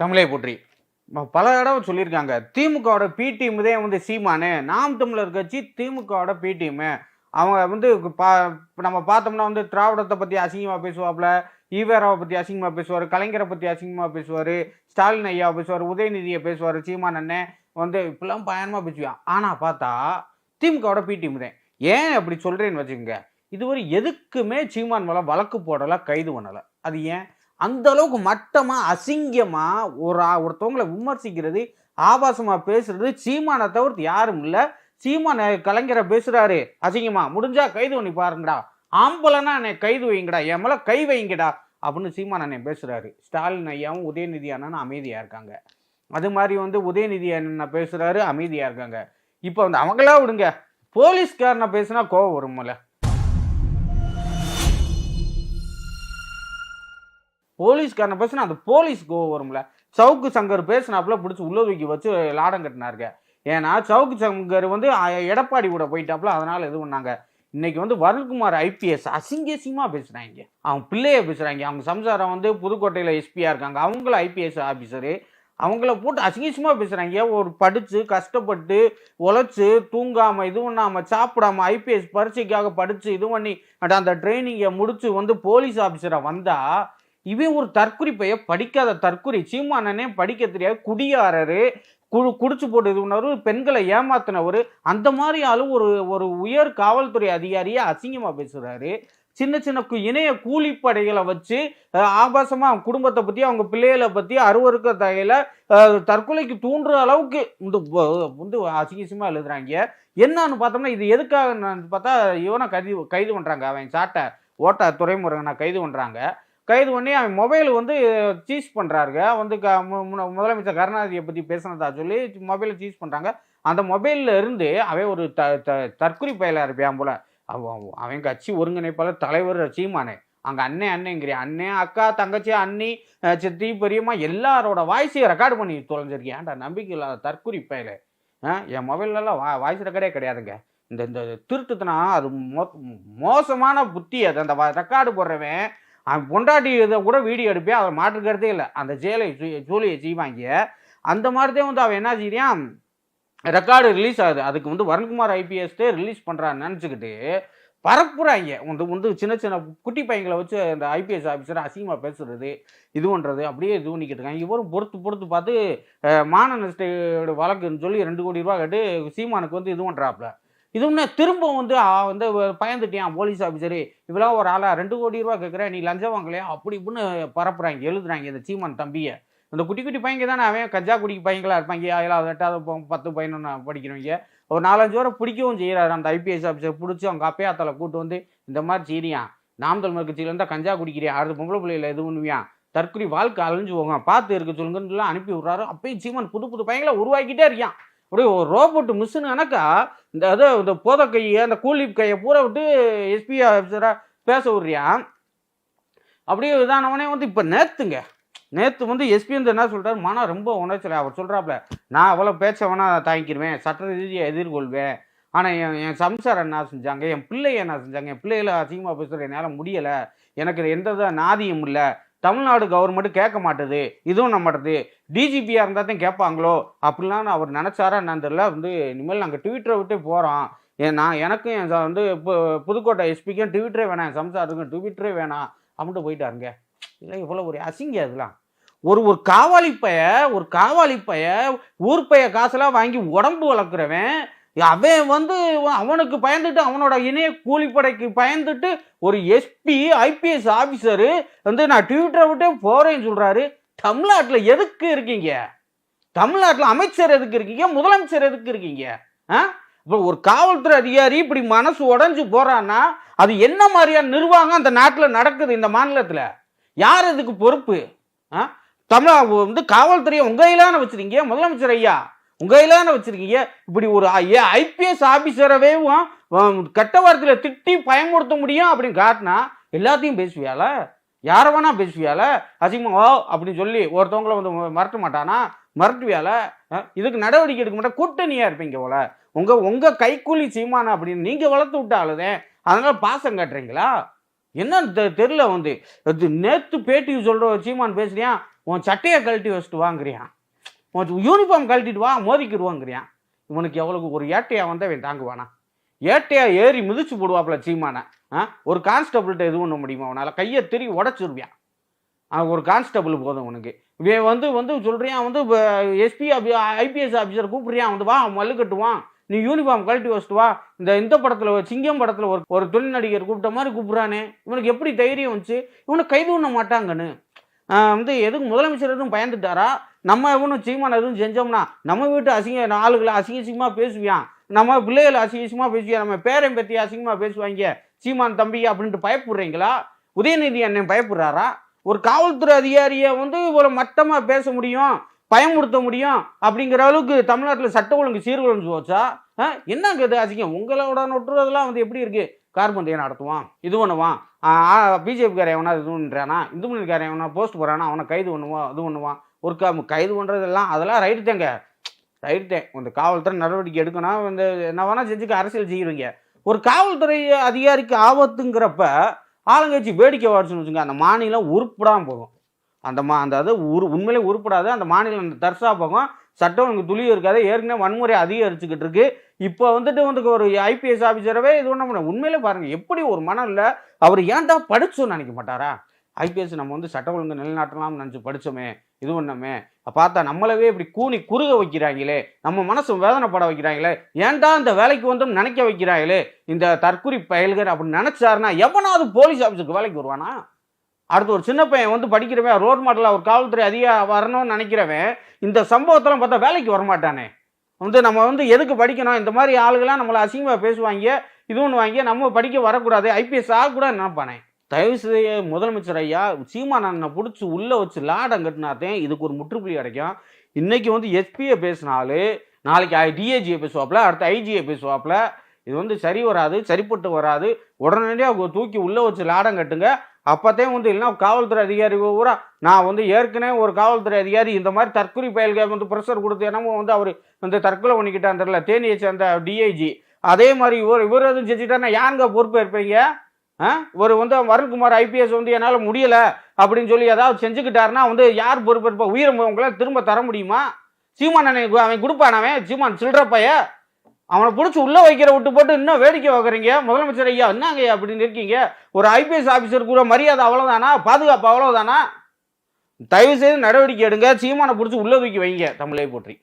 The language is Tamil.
தமிழை போற்றி. பல தடவை சொல்லியிருக்காங்க திமுகவோட பி டீம் தான் வந்து சீமானு. நாம் தமிழர் கட்சி திமுகவோட பி டீமு அவங்க வந்து பா நம்ம பார்த்தோம்னா வந்து திராவிடத்தை பற்றி அசிங்கமாக பேசுவாப்புல ஈவேராவை பற்றி அசிங்கமாக பேசுவார் கலைஞரை பற்றி அசிங்கமாக பேசுவார் ஸ்டாலின் ஐயாவை பேசுவார் உதயநிதியை பேசுவார் சீமான் அண்ணன் வந்து இப்பெல்லாம் பயணமாக பேசுவான். ஆனால் பார்த்தா திமுகவோட பி டீம் தான். ஏன் அப்படி சொல்கிறேன்னு வச்சுக்கோங்க இதுவரை எதுக்குமே சீமான் மேலே வழக்கு போடலை கைது பண்ணலை. அது ஏன்? அந்த அளவுக்கு மட்டமா அசிங்கமாக ஒரு ஒருத்தவங்களை விமர்சிக்கிறது ஆபாசமா பேசுறது சீமானை தவிர்த்து யாரும் இல்ல. சீமான கலைஞரை பேசுறாரு அசிங்கமா. முடிஞ்சா கைது பண்ணி பாருங்கடா. ஆம்பளைனா என்னை கைது வைங்கடா என் மேல கை வைங்கடா. அப்படின்னு சீமான் அண்ணன் பேசுறாரு. ஸ்டாலின் ஐயாவும் உதயநிதி அண்ணனும் அமைதியா இருக்காங்க. அது மாதிரி வந்து உதயநிதி அண்ணன் பேசுறாரு அமைதியா இருக்காங்க. இப்போ வந்து அவங்களா விடுங்க. போலீஸ்காரனை பேசுனா கோவம் வரும்ல போலீஸ்காரனை பேசினா அந்த போலீஸ் கோவம் வரும்ல. சவுக்கு சங்கர் பேசினாப்புல பிடிச்சி உள்ள தூக்கி வச்சு லாடம் கட்டினாருங்க. ஏன்னா சவுக்கு சங்கர் வந்து எடப்பாடி கூட போயிட்டாப்புல அதனால இது பண்ணாங்க. இன்னைக்கு வந்து வருண்குமார் ஐபிஎஸ் அசிங்கசியமாக பேசுகிறாங்க அவங்க பிள்ளைய பேசுகிறாங்க அவங்க சம்சாரம் வந்து புதுக்கோட்டையில் எஸ்பியாக இருக்காங்க. அவங்களும் ஐபிஎஸ் ஆஃபீஸரு அவங்கள போட்டு அசிங்கசியமாக பேசுகிறாங்க ஒரு படித்து கஷ்டப்பட்டு உழைச்சி தூங்காமல் இது பண்ணாமல் சாப்பிடாம ஐபிஎஸ் பரீட்சைக்காக படித்து இது பண்ணி அந்த ட்ரைனிங்கை முடிச்சு வந்து போலீஸ் ஆஃபீஸராக வந்தால் இவன் ஒரு தற்குறி பைய படிக்காத தற்குறி. சீமானனே படிக்க தெரியாது குடியாரரு. குடு குடிச்சு போட்டு இது பண்ணவர் பெண்களை ஏமாத்தினவர். அந்த மாதிரி ஆளும் ஒரு ஒரு உயர் காவல்துறை அதிகாரியை அசிங்கமாக பேசுகிறாரு சின்ன சின்ன இணைய கூலிப்படைகளை வச்சு ஆபாசமாக அவங்க குடும்பத்தை பற்றி அவங்க பிள்ளைகளை பற்றி அருவருக்க தகையில் தற்கொலைக்கு தூண்டுற அளவுக்கு இந்த வந்து அசிங்கசியமாக எழுதுறாங்க. என்னன்னு பார்த்தோம்னா இது எதுக்காக பார்த்தா இவனை கைது கைது பண்ணுறாங்க அவன் சாட்டை ஓட்ட துறைமுருகனை கைது பண்ணுறாங்க கைது பண்ணி அவன் மொபைல் வந்து சீஸ் பண்ணுறாருங்க வந்து க மு- முதலமைச்சர் கருணாநிதியை பற்றி பேசினதா சொல்லி மொபைலை சீஸ் பண்ணுறாங்க அந்த மொபைலில் இருந்து அவன் ஒரு த த தற்குறி பயிலாக இருப்பான் போல். அவன் அவன் கட்சி ஒருங்கிணைப்பாளர் தலைவர் சீமானே. அங்கே அண்ணே அண்ணேங்கிறியா அண்ணே அக்கா தங்கச்சி அண்ணி சித்தி பெரியம்மா எல்லாரோட வாய்ஸையும் ரெக்கார்டு பண்ணி தொலைஞ்சிருக்கேன் ஏன்டா நம்பிக்கை இல்லாத தற்குறி பயில? என் மொபைல்லலாம் வா வாய்ஸ் ரெக்கார்டே கிடையாதுங்க. இந்த இந்த திருட்டுத்தனா அது மோ மோசமான புத்தி அது. அந்த ரெக்கார்டு போடுறவன் அவன் பொண்டாட்டி இதை கூட வீடியோ எடுப்பேன் அதை மாற்றுக்கிறதே இல்லை. அந்த ஜேலை ஜூலியை செய்வாங்க. அந்த மாதிரி தான் வந்து அவன் என்ன செய்யறான் ரெக்கார்டு ரிலீஸ் ஆகுது. அதுக்கு வந்து வருண்குமார் ஐபிஎஸ்டே ரிலீஸ் பண்ணுறான்னு நினச்சிக்கிட்டு பரப்புறாங்க. வந்து வந்து சின்ன சின்ன குட்டி பையங்களை வச்சு அந்த ஐபிஎஸ் ஆஃபீஸர் அசிங்கமாக பேசுறது இது பண்ணுறது அப்படியே இது பண்ணிக்கிட்டு இருக்காங்க. இவரும் பொறுத்து பொறுத்து பார்த்து அஹ், மான வழக்குன்னு சொல்லி ரெண்டு கோடி ரூபா கேட்டு சீமானுக்கு வந்து இது பண்ணுறாப்புல இது ஒன்று திரும்ப வந்து வந்து பயந்துட்டியான் போலீஸ் ஆஃபீஸரு இவ்வளோ ஒரு ஆளா ரெண்டு கோடி ரூபா கேட்குற நீ லஞ்சம் வாங்கலையா? அப்படி இப்படின்னு பரப்புறாங்க எழுதுறாங்க இந்த சீமான் தம்பியை. இந்த குட்டி குட்டி பையங்க தானே அவன் கஞ்சா குடிக்கு பையங்களாக இருப்பாங்க ஏழாவது எட்டாவது பத்து பத்து பதினொன்று படிக்கிறவங்க. ஒரு நாலஞ்சு வரை பிடிக்கவும் செய்கிறாரு அந்த ஐபிஎஸ் ஆஃபீஸர் பிடிச்சி அவங்க அப்பையாத்தால கூட்டு வந்து இந்த மாதிரி செய்றியான் நாமதல் தமிழர் இருந்தால் கஞ்சா குடிக்கிறியா? அடுத்த பொம்பளை பிள்ளையில எது பண்ணுவியான் தற்கொலை வாழ்க்கை அழிஞ்சு போங்க பார்த்து இருக்க சொல்லுங்கன்னு அனுப்பி விட்றாரு. அப்பயும் சீமான் புது புது பையங்களை உருவாக்கிட்டே இருக்கான். அப்படியே ஒரு ரோபோட் மிஷின் கணக்கா இந்த அது இந்த போத கையை அந்த கூலி கையை பூரா விட்டு எஸ்பி ஆஃபீஸராக பேச விடுறியா? அப்படியே இதானவனே வந்து இப்போ நேத்துங்க நேற்று வந்து எஸ்பி வந்து என்ன சொல்கிறார் மனம் ரொம்ப உணர்ச்சல அவர் சொல்கிறாப்புல நான் அவ்வளோ பேச்ச வேணா தாங்கிக்கிடுவேன் சட்ட ரீதியாக எதிர்கொள்வேன். ஆனால் என் என் சம்சாரம் என்ன செஞ்சாங்க? என் பிள்ளைய என்ன செஞ்சாங்க? என் பிள்ளைகளை அசிங்கமாக பேசுகிற என்னால் முடியலை. எனக்கு எந்த நாதியும் இல்லை. தமிழ்நாடு கவர்மெண்ட் கேட்க மாட்டுது. இதுவும் நம்மட்டது. டிஜிபியாக இருந்தால் தான் கேட்பாங்களோ? அப்படிலாம் அவர் நினச்சாரா என்னன்னு தெரியல. வந்து இனிமேல் நாங்கள் ட்விட்டரை விட்டு போகிறோம் ஏன் நான் எனக்கும் என் வந்து இப்போ புதுக்கோட்டை எஸ்பிக்கும் ட்விட்டரே வேணாம். என் சம்சாருக்கும் ட்விட்டரே வேணாம். அப்படின்ட்டு போயிட்டாருங்க. இல்லை இவ்வளோ ஒரு அசிங்க அதெல்லாம் ஒரு ஒரு காவாலி பைய ஒரு காவாலி பைய ஊர் பைய காசெல்லாம் வாங்கி உடம்பு வளர்க்குறவன் அவன் வந்து அவனுக்கு பயந்துட்டு அவனோட இணைய கூலிப்படைக்கு பயந்துட்டு ஒரு எஸ்பி ஐபிஎஸ் ஆஃபீஸரு வந்து நான் ட்விட்டரை விட்டே போகிறேன்னு சொல்கிறாரு தமிழ்நாட்டில் எதுக்கு இருக்கீங்க? தமிழ்நாட்டில் அமைச்சர் எதுக்கு இருக்கீங்க? முதலமைச்சர் எதுக்கு இருக்கீங்க? ஆ? இப்போ ஒரு காவல்துறை அதிகாரி இப்படி மனசு உடஞ்சு போகிறான்னா அது என்ன மாதிரியான நிர்வாகம் அந்த நாட்டில் நடக்குது இந்த மாநிலத்தில்? யார் இதுக்கு பொறுப்பு? ஆ? தமிழ் வந்து காவல்துறையை உங்கையிலான கையிலான முதலமைச்சர் ஐயா. உங்க கையிலான வச்சிருக்கீங்க? இப்படி ஒரு ஐபிஎஸ் ஆஃபீஸரவே கெட்ட வார்த்தையில திட்டி பயமுறுத்த முடியும் அப்படின்னு காட்டினா எல்லாத்தையும் பேசுவியால? யாரை வேணா பேசுவியால? அசிங்கமா ஓ அப்படின்னு சொல்லி ஒருத்தவங்களை வந்து மறட்ட மாட்டானா? மறட்டுவியால இதுக்கு நடவடிக்கை எடுக்க மாட்டா கூட்டணியாக இருப்பீங்க போல. உங்கள் உங்கள் கைக்கூலி சீமானா அப்படின்னு நீங்கள் வளர்த்து விட்டாலுதே அதனால் பாசம் காட்டுறீங்களா? என்னன்னு தெ- தெரியல வந்து. நேற்று பேட்டி சொல்கிற சீமான் பேசுறியா? உன் சட்டையை கழட்டி வச்சுட்டு வாங்குறியான் யூனிஃபார்ம் கழட்டிட்டு வா மோதிக்கிடுவாங்கிறியான் இவனுக்கு எவ்வளவு ஒரு ஏட்டையா வந்து அவன் தாங்குவானா? ஏட்டையா ஏறி மிதிச்சு போடுவாப்புல சீமானை. ஆ? ஒரு கான்ஸ்டபிள்கிட்ட இது பண்ண முடியுமா அவனால் கையை திரி உடச்சிருவியான் ஒரு கான்ஸ்டபிள் போதும் உனக்கு. இவன் வந்து வந்து சொல்றியான் வந்து எஸ்பி ஐபிஎஸ் ஆஃபீஸர் கூப்பிட்றியான் வந்து வா மல்லு கட்டுவான் நீ யூனிஃபார்ம் கழட்டி வச்சுட்டு வா. இந்த இந்த படத்தில் சிங்கம் படத்தில் ஒரு ஒரு தொழில் நடிகர் கூப்பிட்ட மாதிரி கூப்பிட்றானே. இவனுக்கு எப்படி தைரியம் வந்துச்சு? இவனை கைது பண்ண மாட்டாங்கன்னு. வந்து எதுக்கு முதலமைச்சர் எதுவும் பயந்துட்டாரா? நம்ம இவனும் சீமான் எதுவும் செஞ்சோம்னா நம்ம வீட்டு அசிங்க ஆளுகளை அசிங்க அசிங்கமாக பேசுவியான் நம்ம பிள்ளைகளை அசிங்க அசிங்கமாக பேசுவியா? நம்ம பேரன் பற்றி அசிங்கமாக பேசுவாங்க சீமான் தம்பி அப்படின்ட்டு பயப்படுறீங்களா? உதயநிதி அண்ணன் பயப்படுறாரா? ஒரு காவல்துறை அதிகாரியை வந்து ஒரு மட்டமாக பேச முடியும் பயமுறுத்த முடியும் அப்படிங்கிற அளவுக்கு தமிழ்நாட்டில் சட்ட ஒழுங்கு சீர்குலைஞ்சு போச்சா? ஆ, என்னங்க இது அசிங்கம்? உங்களோட நொட்டுறதெல்லாம் வந்து எப்படி இருக்கு? கார்பந்தையை நடத்துவான் இது பண்ணுவான். பிஜேபிக்காரன் எவனா இது பண்ணுறானா இந்து மணிக்காரன் எவனா போஸ்ட் போகிறானா அவனை கைது பண்ணுவான் இது பண்ணுவான். ஒரு கைது பண்ணுறதெல்லாம் அதெல்லாம் ரைட்டு தாங்க. ரைட்டு இந்த காவல்துறை நடவடிக்கை எடுக்கணும் இந்த என்ன வேணால் செஞ்சுக்க அரசியல் செய்கிறீங்க ஒரு காவல்துறை அதிகாரிக்கு ஆபத்துங்கிறப்ப ஆளுங்கட்சி வேடிக்கை வாட்சுன்னு வச்சுங்க அந்த மாநிலம் உருப்படாமல் போகும். அந்த மா அந்த அது உரு உண்மையிலே உருப்படாது. அந்த மாநிலம் அந்த தர்சா போகும் சட்டம் ஒழுங்கு துளியும் இருக்காது. ஏற்கனவே வன்முறை அதிகரிச்சுக்கிட்டு இருக்கு இப்போ வந்துட்டு வந்து ஒரு ஐபிஎஸ் ஆஃபீஸரவே இது ஒன்றும் பண்ண உண்மையிலே பாருங்கள் எப்படி ஒரு மனம் இல்லை அவர் ஏன்டா படிச்சோன்னு நினைக்க மாட்டாரா? ஐபிஎஸ் நம்ம வந்து சட்ட ஒழுங்கு நிலைநாட்டலாம்னு நினச்சி படிச்சோமே இது ஒன்றுமே பார்த்தா நம்மளவே இப்படி கூனி குறுக வைக்கிறாங்களே நம்ம மனசு வேதனைப்பட வைக்கிறாங்களே ஏன்டா இந்த வேலைக்கு வந்து நினைக்க வைக்கிறாங்களே இந்த தற்குறி பயல்கள் அப்படின்னு நினைச்சாருன்னா எவனாவது போலீஸ் ஆஃபீஸுக்கு வேலைக்கு வருவானா? அடுத்து ஒரு சின்ன பையன் வந்து படிக்கிறவன் ரோட் மாடலில் ஒரு காவல்துறை அதிகாரி வரணும்னு நினைக்கிறவன் இந்த சம்பவத்தெல்லாம் பார்த்தா வேலைக்கு வரமாட்டானே. வந்து நம்ம வந்து எதுக்கு படிக்கணும்? இந்த மாதிரி ஆளுகளாம் நம்மளை அசிங்கமாக பேசுவாங்க இது ஒன்று வாங்கி நம்ம படிக்க வரக்கூடாது ஐபிஎஸ் ஆகக்கூடாது நினைப்பானே. தயவு செய்ய முதலமைச்சர் ஐயா சீமான் அண்ணனை பிடிச்சி உள்ளே வச்சு லாடம் கட்டினாத்தேன் இதுக்கு ஒரு முற்றுப்புள்ளி கிடைக்கும் இன்னைக்கு வந்து எஸ்பியை பேசினாலு நாளைக்கு டிஏஜியை பேசுவாப்ல அடுத்து ஐஜியை பேசுவாப்புல இது வந்து சரி வராது சரிப்பட்டு வராது. உடனடியாக தூக்கி உள்ளே வச்சு லாடம் கட்டுங்க. அப்போத்தையும் வந்து இல்லைன்னா காவல்துறை அதிகாரி பூரா நான் வந்து ஏற்கனவே ஒரு காவல்துறை அதிகாரி இந்த மாதிரி தற்கொலை பயல்கள் வந்து ப்ரெஷர் கொடுத்து என்னமோ வந்து அவர் வந்து தற்கொலை பண்ணிக்கிட்டான் தெரியல. தேனியை சேர்ந்த டிஐஜி அதே மாதிரி இவர் இவர் எதுவும் செஞ்சுட்டாருன்னா யாருங்க பொறுப்பேற்பீங்க? ஒரு வந்து வருண்குமார் ஐபிஎஸ் வந்து என்னால் முடியலை அப்படின்னு சொல்லி ஏதாவது செஞ்சுக்கிட்டாருன்னா வந்து யார் பொறுப்பு இருப்பா? உயிரை உங்களால் திரும்ப தர முடியுமா? சீமான் அண்ணன் அவன் கொடுப்பான் அவன் சீமான் சில்லற பைய. அவனை பிடிச்சி உள்ளே வைக்கிற விட்டு போட்டு இன்னும் வேடிக்கை வைக்கிறீங்க முதலமைச்சர் ஐயா என்னங்க ஐயா அப்படின்னு இருக்கீங்க? ஒரு ஐபிஎஸ் ஆஃபீஸர் கூட மரியாதை அவ்வளோதானா பாதுகாப்பு அவ்வளோதானா தயவு செய்து நடவடிக்கை எடுங்க. சீமானை பிடிச்சி உள்ளே தூக்கி வைங்க. தமிழை போற்றி.